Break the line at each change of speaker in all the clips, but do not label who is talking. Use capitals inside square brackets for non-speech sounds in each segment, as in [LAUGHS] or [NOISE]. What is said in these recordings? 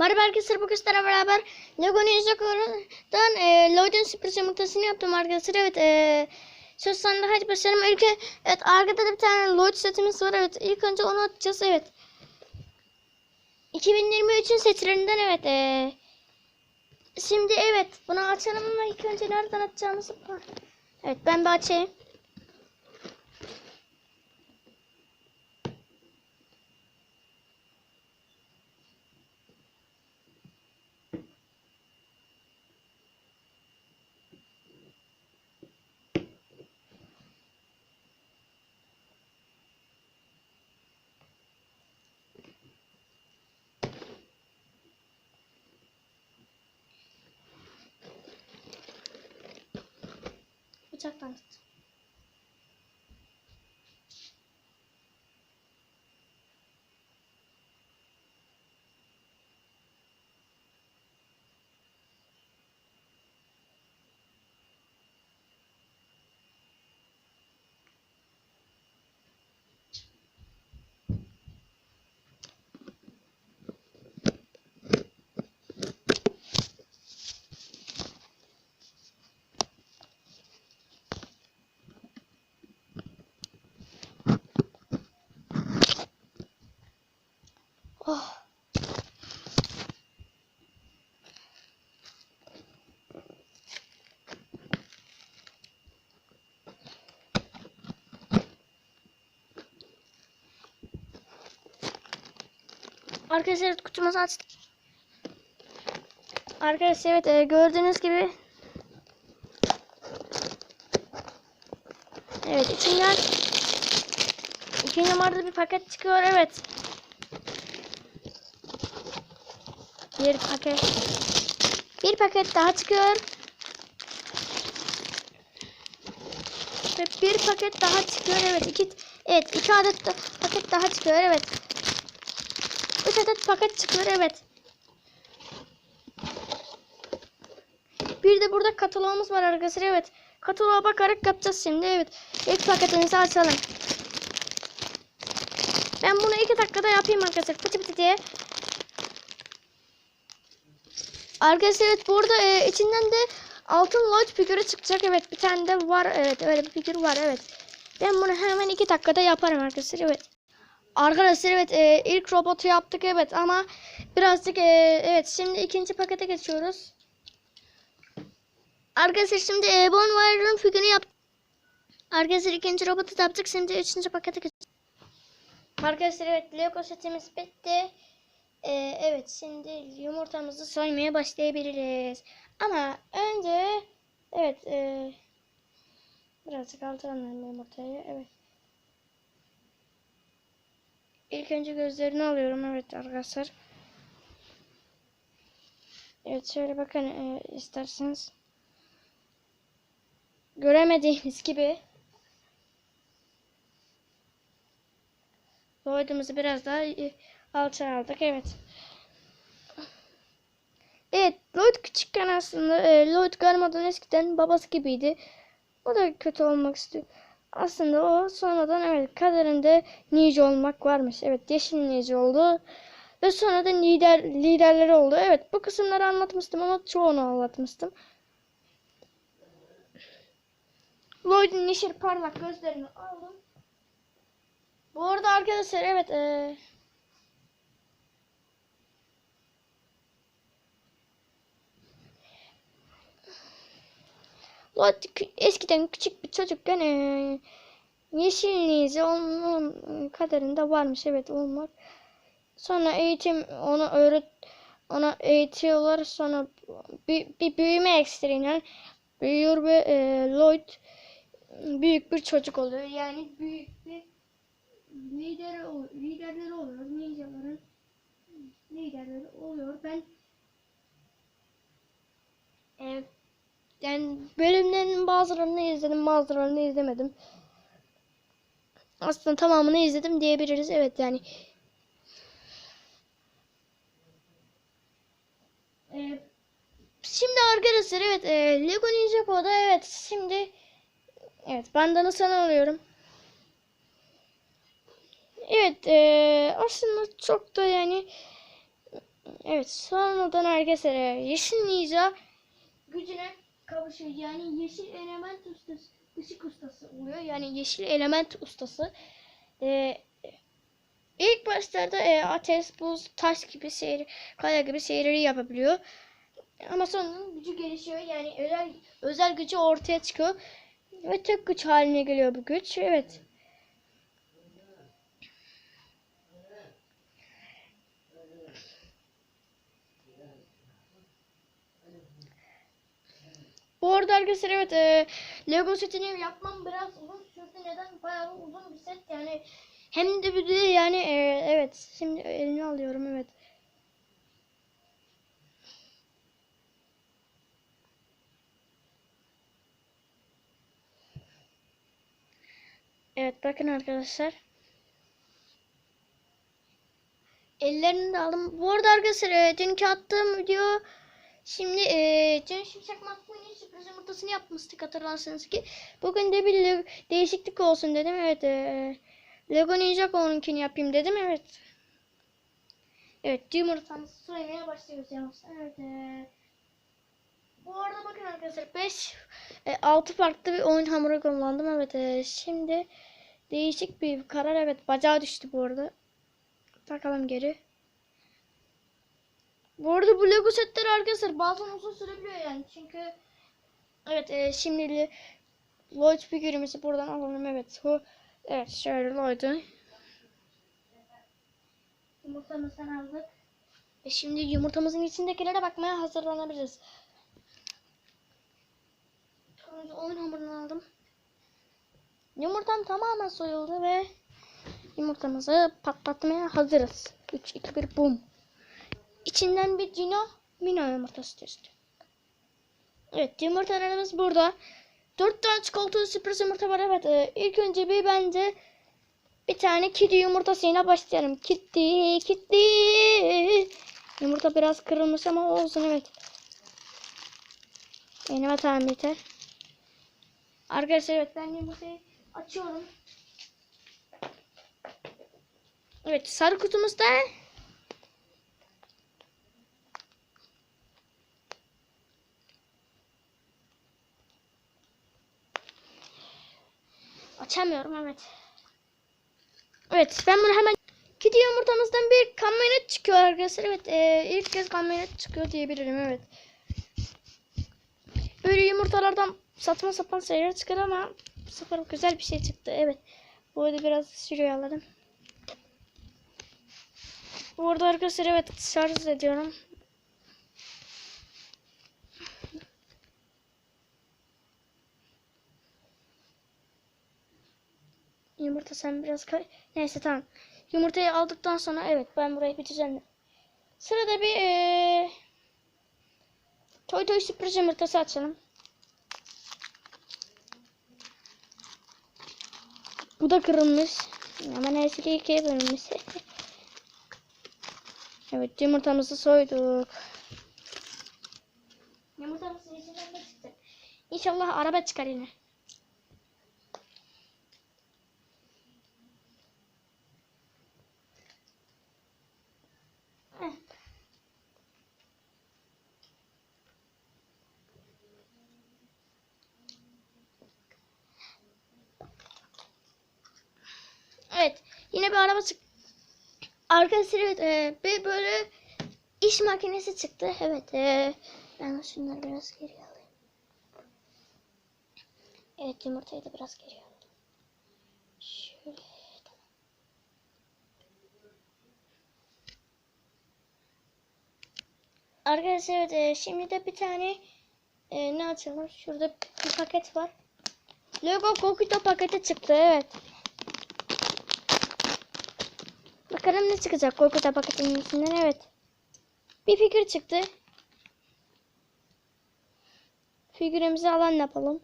Merhaba arkadaşlar bugün sizlerle beraber Lego Ninjago'dan e, Lloyd'un sürpriz yumurtasını yaptım arkadaşlar. Evet e, söz sende hadi başlayalım. İlk, evet arkada da bir tane Lloyd setimiz var. Evet ilk önce onu atacağız. Evet. 2023'ün setilerinden evet. E, şimdi evet bunu açalım ama ilk önce nereden atacağımızı Evet ben bir açayım. Bıçaktan tut. Oh. Arkadaşlar evet, kutumuzu açtık. Arkadaşlar evet e, gördüğünüz gibi Evet içinden iki numarada bir paket çıkıyor evet. Bir paket. Bir paket daha çıkıyor. Ve bir paket daha çıkıyor. Evet iki evet iki adet de paket daha çıkıyor. Evet. Üç adet paket çıkıyor. Evet. Bir de burada kataloğumuz var arkadaşlar. Evet. Kataloğa bakarak yapacağız şimdi. Evet. İlk paketimizi açalım. Ben bunu iki dakikada yapayım arkadaşlar. Pıtı pıtı diye. Arkadaşlar evet burada e, içinden de altın Lloyd figürü çıkacak. Evet bir tane de var. Evet öyle bir figür var. Evet. Ben bunu hemen iki dakikada yaparım arkadaşlar. Evet. Arkadaşlar evet e, ilk robotu yaptık evet ama birazcık e, evet şimdi ikinci pakete geçiyoruz. Arkadaşlar şimdi e, Bonfire'ın figürünü yaptık. Arkadaşlar ikinci robotu yaptık. Şimdi üçüncü pakete geçiyoruz. Arkadaşlar evet Lego setimiz bitti. Ee, evet şimdi yumurtamızı soymaya başlayabiliriz. Ama önce evet e, birazcık altıranlarım yumurtayı. Evet. İlk önce gözlerini alıyorum evet arkadaşlar. Evet şöyle bakın e, isterseniz. Göremediğimiz gibi Boydumuzu biraz daha e, alçaldık evet. Evet Lloyd küçükken aslında e, Lloyd Garmadon eskiden babası gibiydi. O da kötü olmak istiyor. Aslında o sonradan evet kaderinde ninja olmak varmış. Evet yeşil ninja oldu. Ve sonra da lider liderleri oldu. Evet bu kısımları anlatmıştım ama çoğunu anlatmıştım. Lloyd'un yeşil parlak gözlerini aldım. Bu arada arkadaşlar evet eee Kü- eskiden küçük bir çocukken eee yeşil ninja onun kaderinde varmış evet olmak. Sonra eğitim ona öğret ona eğitiyorlar sonra bir, bir büyüme ekstreniyle büyüyor ve eee Lloyd büyük bir çocuk oluyor. Yani büyük bir lideri ol, liderleri oluyor. Ninjaların liderleri oluyor. Ben e, yani bölümlerin bazılarını izledim, bazılarını izlemedim. Aslında tamamını izledim diyebiliriz. Evet yani. E, şimdi arkadaşlar evet e, Lego Ninjago'da evet şimdi evet bandanı sana alıyorum. Evet eee, aslında çok da yani Evet sonradan arkadaşlar e, Yeşil Ninja gücüne kavuşuyor. Yani yeşil element ustası, ışık ustası oluyor. Yani yeşil element ustası. Ee, ilk başlarda e, ateş, buz, taş gibi seyir, kaya gibi şeyleri yapabiliyor. Ama sonra gücü gelişiyor. Yani özel özel gücü ortaya çıkıyor. Ve tek güç haline geliyor bu güç. Evet. Bu arada arkadaşlar evet e, Lego setini yapmam biraz uzun sürdü. Neden? Bayağı uzun bir set yani. Hem de bir de yani e, evet. Şimdi elini alıyorum evet. Evet bakın arkadaşlar. Ellerini de aldım. Bu arada arkadaşlar e, dünkü attığım video şimdi e, Can Şimşek McQueen'in sürpriz yumurtasını yapmıştık hatırlarsanız ki. Bugün de bir değişiklik olsun dedim. Evet e, Lego Ninjago'nunkini yapayım dedim. Evet. Evet yumurtamızı soymaya başlıyoruz yalnız. Evet e, bu arada bakın arkadaşlar 5 6 farklı bir oyun hamuru kullandım. Evet e, şimdi değişik bir karar. Evet bacağı düştü bu arada. Takalım geri. Bu arada bu Lego setleri arkadaşlar bazen uzun sürebiliyor yani. Çünkü evet e, şimdi Lloyd figürümüzü buradan alalım. Evet bu evet şöyle Lloyd'u. Yumurtamızdan aldık. Ve şimdi yumurtamızın içindekilere bakmaya hazırlanabiliriz. Turuncu oyun hamurunu aldım. Yumurtam tamamen soyuldu ve yumurtamızı patlatmaya hazırız. 3, 2, 1, bum. İçinden bir Cino Mino yumurtası testi. Evet yumurtalarımız burada. 4 tane çikolatalı sürpriz yumurta var. Evet e, ilk önce bir bence bir tane kedi yumurtasıyla başlayalım. Kedi, kedi. Yumurta biraz kırılmış ama olsun evet. Benim hatam yeter. Arkadaşlar evet ben yumurtayı açıyorum. Evet sarı kutumuzda Açamıyorum evet. Evet ben bunu hemen Kedi yumurtamızdan bir kamyonet çıkıyor arkadaşlar. Evet e, ilk kez kamyonet çıkıyor diyebilirim evet. Böyle yumurtalardan saçma sapan şeyler çıkar ama sefer güzel bir şey çıktı. Evet. Bu arada biraz sürüyor alalım. Bu arada arkadaşlar evet şarj ediyorum. Yumurta sen biraz kay... Neyse tamam. Yumurtayı aldıktan sonra evet ben burayı düzenledim. Sırada bir ee... Toy Toy sürpriz yumurtası açalım. Bu da kırılmış. Ama neyse ki ikiye bölünmüş. [LAUGHS] evet yumurtamızı soyduk. Yumurtamızın içinden ne çıktı? İnşallah araba çıkar yine. Heh. Evet. Yine bir araba çıktı. Arkadaşlar evet e, bir böyle iş makinesi çıktı. Evet. E, ben şunları biraz geri alayım. Evet yumurtayı da biraz geri alayım. Şöyle. Arkadaşlar evet e, şimdi de bir tane e, ne açalım? Şurada bir paket var. Lego Kokito paketi çıktı evet. Bakalım ne çıkacak Korkut paketinin içinden evet. Bir figür çıktı. Figürümüzü alan yapalım.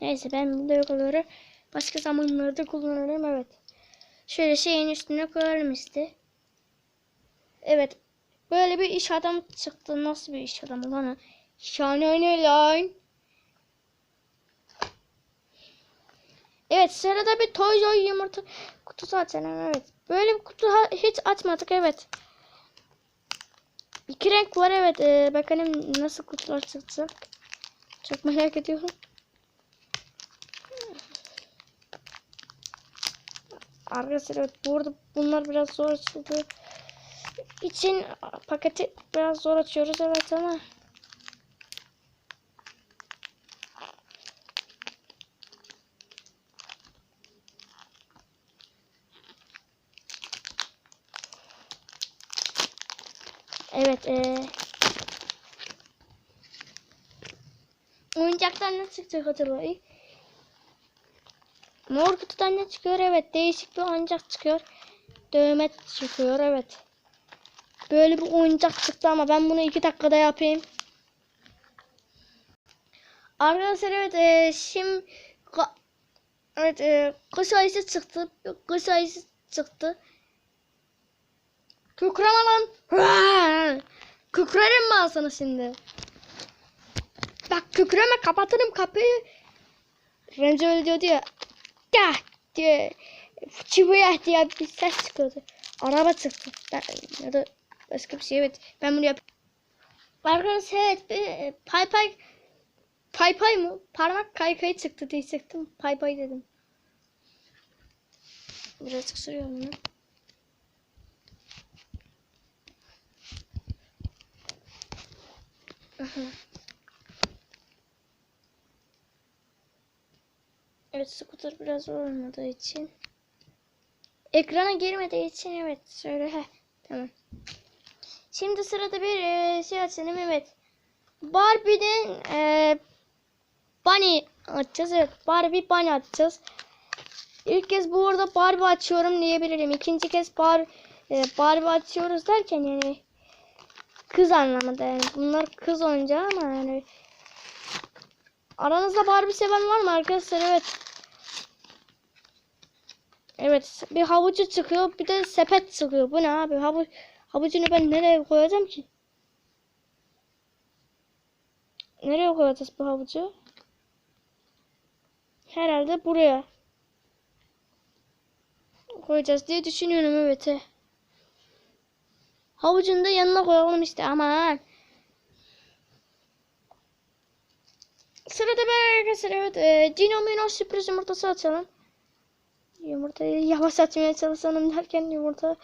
Neyse ben bu logoları başka zamanlarda kullanırım evet. Şöyle şeyin üstüne koyalım işte. Evet Böyle bir iş adamı çıktı. Nasıl bir iş adamı lan? Şahane lan. Evet sırada bir Toy Joy yumurta kutusu açalım evet. Böyle bir kutu hiç açmadık evet. İki renk var evet. Ee, bakalım nasıl kutular çıkacak. Çok merak ediyorum. Arkadaşlar evet burada bunlar biraz zor açıldı. İçin paketi biraz zor açıyoruz evet ama Evet ee, Oyuncaklar ne çıkacak acaba? Mor kutudan ne çıkıyor? Evet değişik bir oyuncak çıkıyor. Dövme çıkıyor evet. Böyle bir oyuncak çıktı ama ben bunu iki dakikada yapayım. Arkadaşlar evet e, şimdi evet e, kış ayısı çıktı. Kış ayısı çıktı. Kükreme lan. [LAUGHS] Kükrerim ben sana şimdi. Bak kükreme kapatırım kapıyı. Remzi öyle diyordu ya. Gah diye. Çıvıya diye bir ses çıkıyordu. Araba çıktı. Ben, ya da başka bir şey evet. Ben bunu yap. Arkadaşlar evet. Bir, pay pay. Pay pay mı? Parmak kaykayı çıktı diyecektim. Pay pay dedim. Birazcık sürüyorum bunu. Evet scooter biraz zor olmadığı için. Ekrana girmediği için evet şöyle heh tamam. Şimdi sırada bir e, şey açalım evet. Barbie'den e, Bunny açacağız evet. Barbie Bunny açacağız. İlk kez bu arada Barbie açıyorum diyebilirim. İkinci kez bar, e, Barbie açıyoruz derken yani kız anlamında yani. Bunlar kız oyuncağı ama yani Aranızda Barbie seven var mı arkadaşlar? Evet. Evet. Bir havucu çıkıyor. Bir de sepet çıkıyor. Bu ne abi? Havu havucunu ben nereye koyacağım ki? Nereye koyacağız bu havucu? Herhalde buraya. Koyacağız diye düşünüyorum evet. Havucunu da yanına koyalım işte aman. Sırada ben arkadaşlar evet e, Dino Mino sürpriz yumurtası açalım. Yumurtayı yavaş açmaya çalışalım derken yumurta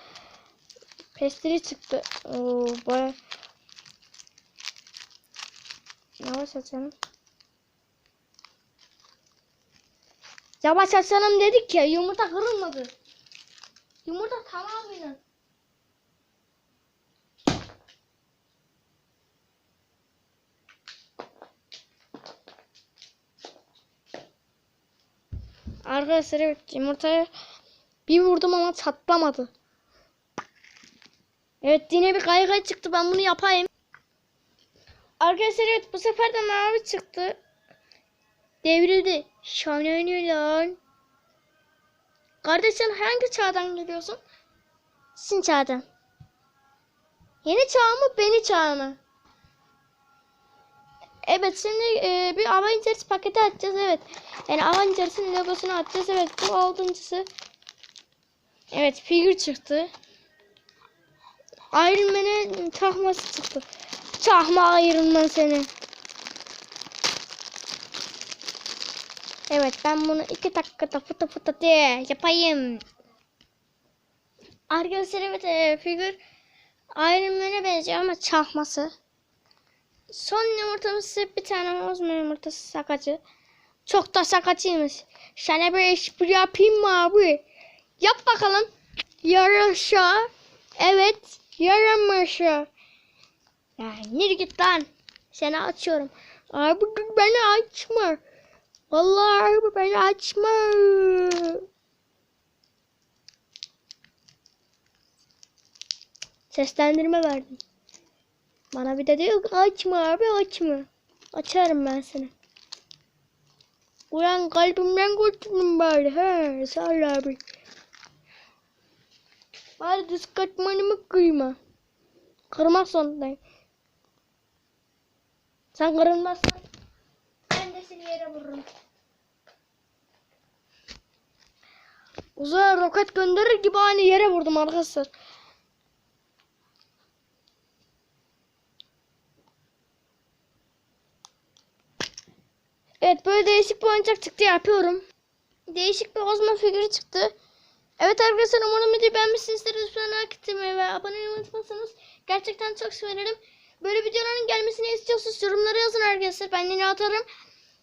pestili çıktı. Oo baya yavaş açalım. Yavaş açalım dedik ya yumurta kırılmadı. Yumurta tamamen Arkadaşlar evet yumurtaya bir vurdum ama çatlamadı. Evet yine bir kaykay çıktı ben bunu yapayım. Arkadaşlar evet bu sefer de mavi çıktı. Devrildi. Şahane oynuyor lan. Kardeşim hangi çağdan geliyorsun? Sin çağdan. Yeni çağ mı beni çağ mı? Evet şimdi e, bir Avengers paketi açacağız evet. Yani Avengers'ın logosunu açacağız evet. Bu altıncısı. Evet figür çıktı. Iron Man'e takması çıktı. Çakma Iron Man seni. Evet ben bunu iki dakikada fıtı fıtı diye yapayım. Arkadaşlar evet e, figür Iron Man'e benziyor ama çakması. Son yumurtamız bir tane ozma yumurtası sakacı. Çok da sakacıymış. Sana bir espri yapayım mı abi? Yap bakalım. Yarışa. Evet. Yaramışa. Ya nereye git lan? Seni açıyorum. Abi beni açma. Vallahi abi beni açma. Seslendirme verdim. Bana bir de diyor açma abi açma. Açarım ben seni. Ulan kalbimden kurtuldum bari. He sağ ol abi. Bari diskatmanımı kıyma. Kırmak zorundayım. Sen kırılmazsan ben de seni yere vururum. Uzaya roket gönderir gibi aynı yere vurdum arkadaşlar. Evet böyle değişik bir oyuncak çıktı yapıyorum. Değişik bir Ozma figürü çıktı. Evet arkadaşlar umarım videoyu beğenmişsinizdir. Lütfen like etmeyi ve abone olmayı unutmazsanız gerçekten çok sevinirim. Böyle videoların gelmesini istiyorsanız yorumlara yazın arkadaşlar. Ben yine atarım.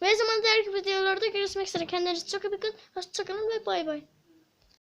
Ve zaman diğer videolarda görüşmek üzere. Kendinize çok iyi bakın. Hoşçakalın ve bay bay.